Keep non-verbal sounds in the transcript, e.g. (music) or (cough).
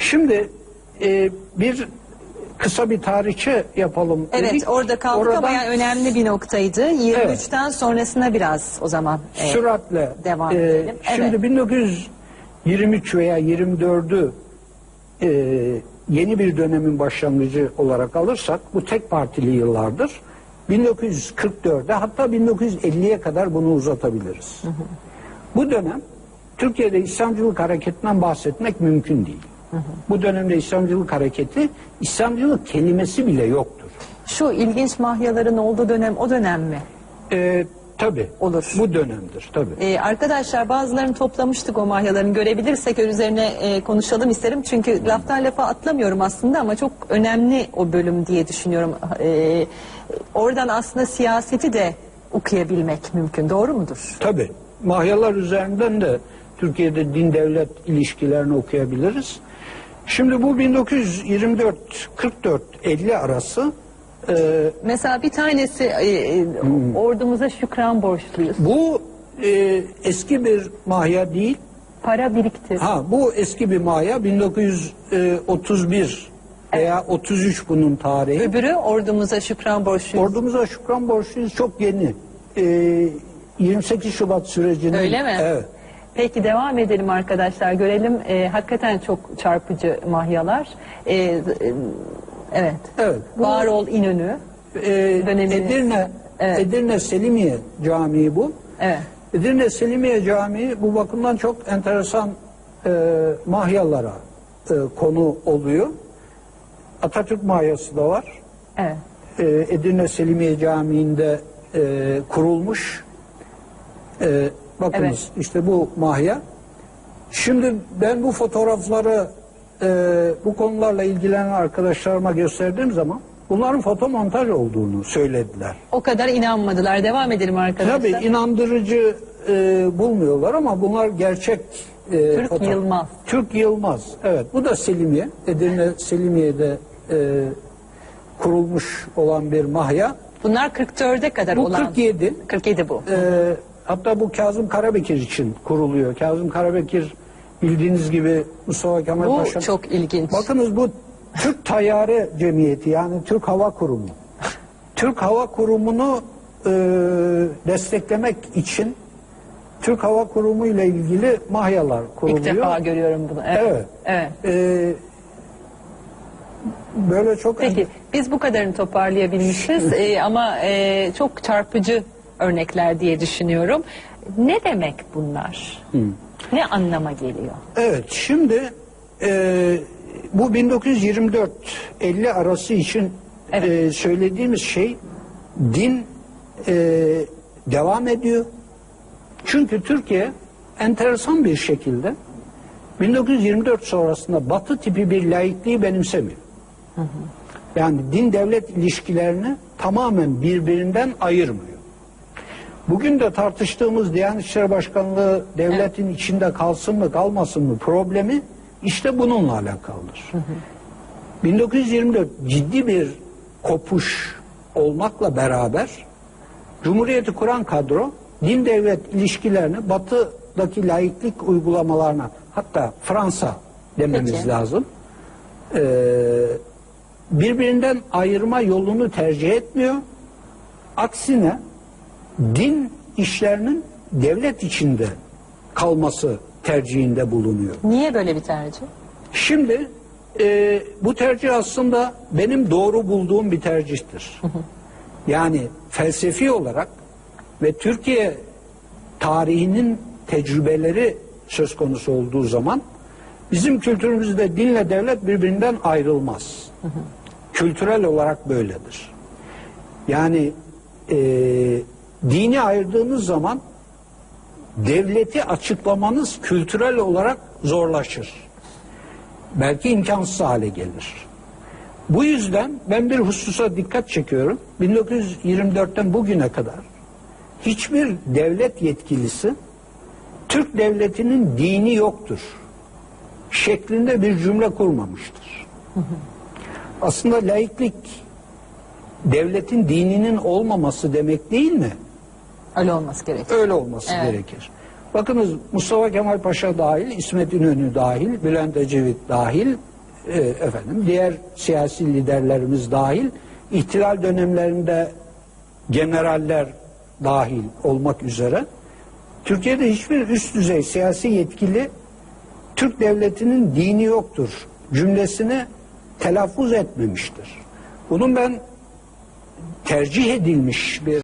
Şimdi e, bir kısa bir tarihçe yapalım Evet dedik. orada kaldık ama Oradan yani önemli bir noktaydı. 23'ten sonrasına biraz o zaman. e, süratle devam e, edelim. Şimdi Evet. 1923 veya 24'ü e, yeni bir dönemin başlangıcı olarak alırsak bu tek partili yıllardır. 1944'e hatta 1950'ye kadar bunu uzatabiliriz. Bu dönem Türkiye'de İslamcılık hareketinden bahsetmek mümkün değil. Bu dönemde İslamcılık hareketi, İslamcılık kelimesi bile yoktur. Şu ilginç mahyaların olduğu dönem o dönem mi? E, tabii. Olur. Bu dönemdir tabii. Ee, arkadaşlar bazılarını toplamıştık o mahyaların görebilirsek üzerine e, konuşalım isterim. Çünkü laftan lafa atlamıyorum aslında ama çok önemli o bölüm diye düşünüyorum. Ee, oradan aslında siyaseti de okuyabilmek mümkün doğru mudur? Tabii. Mahyalar üzerinden de Türkiye'de din devlet ilişkilerini okuyabiliriz. Şimdi bu 1924 44 50 arası e, Mesela bir tanesi e, e, ordumuza şükran borçluyuz. bu e, eski bir mahya değil. Para biriktir. Ha bu eski bir mahya 1931 veya 33 bunun tarihi. Öbürü ordumuza şükran borçluyuz. Ordumuza şükran borçluyuz çok yeni. E, 28 Şubat sürecinin Öyle mi? Evet. Peki devam edelim arkadaşlar. Görelim e, hakikaten çok çarpıcı mahyalar. E, e, evet. Evet. Bu- Var ol İnönü. E, Dönemini- Edirne, Evet. Edirne Selimiye Camii bu. Evet. Edirne Selimiye Camii bu bakımdan çok enteresan e, mahyalara e, konu oluyor. Atatürk mahyası da var. Evet. E, Edirne Selimiye Camii'nde e, kurulmuş. E, bakınız Evet. işte bu mahya. Şimdi ben bu fotoğrafları e, bu konularla ilgilenen arkadaşlarıma gösterdiğim zaman bunların fotomontaj olduğunu söylediler. O kadar inanmadılar. Devam edelim arkadaşlar. Tabii inandırıcı e, bulmuyorlar ama bunlar gerçek e, Türk fotoğraf. Yılmaz. Türk Yılmaz. Evet bu da Selimiye. Edirne Selimiye'de e, kurulmuş olan bir mahya. Bunlar 44'e kadar Bu olan. 47. 47 bu. E, hatta bu Kazım Karabekir için kuruluyor. Kazım Karabekir bildiğiniz gibi Mustafa Kemal bu Paşa. çok ilginç. Bakınız bu Türk Tayyare Cemiyeti yani Türk Hava Kurumu. Türk Hava Kurumu'nu e, desteklemek için Türk Hava Kurumu ile ilgili mahyalar kuruluyor. İlk defa görüyorum bunu. Evet. Evet. Evet. E, böyle çok Peki biz bu kadarını toparlayabilmişiz Ee, (laughs) ama e, çok çarpıcı örnekler diye düşünüyorum. Ne demek bunlar? Ne anlama geliyor? Evet şimdi e, bu 1924-50 arası için Evet. e, söylediğimiz şey din e, devam ediyor. Çünkü Türkiye enteresan bir şekilde 1924 sonrasında batı tipi bir laikliği benimsemiyor. Yani din devlet ilişkilerini tamamen birbirinden ayırmıyor. Bugün de tartıştığımız Diyanet İşleri Başkanlığı devletin içinde kalsın mı kalmasın mı problemi işte bununla alakalıdır. 1924 ciddi bir kopuş olmakla beraber Cumhuriyeti kuran kadro din devlet ilişkilerini batıdaki laiklik uygulamalarına hatta Fransa dememiz Peki. lazım. Ee, birbirinden ayırma yolunu tercih etmiyor. Aksine din işlerinin devlet içinde kalması tercihinde bulunuyor. Niye böyle bir tercih? Şimdi e, bu tercih aslında benim doğru bulduğum bir tercihtir. Yani felsefi olarak ve Türkiye tarihinin tecrübeleri söz konusu olduğu zaman bizim kültürümüzde dinle devlet birbirinden ayrılmaz. Kültürel olarak böyledir. Yani e, dini ayırdığınız zaman devleti açıklamanız kültürel olarak zorlaşır. Belki imkansız hale gelir. Bu yüzden ben bir hususa dikkat çekiyorum. 1924'ten bugüne kadar hiçbir devlet yetkilisi Türk devletinin dini yoktur şeklinde bir cümle kurmamıştır. Aslında laiklik devletin dininin olmaması demek değil mi? Öyle olması gerekiyor. Öyle olması Evet. gerekir. Bakınız Mustafa Kemal Paşa dahil, İsmet İnönü dahil, Bülent Ecevit dahil e, efendim diğer siyasi liderlerimiz dahil ihtilal dönemlerinde generaller dahil olmak üzere Türkiye'de hiçbir üst düzey siyasi yetkili Türk devletinin dini yoktur cümlesini telaffuz etmemiştir. Bunun ben tercih edilmiş bir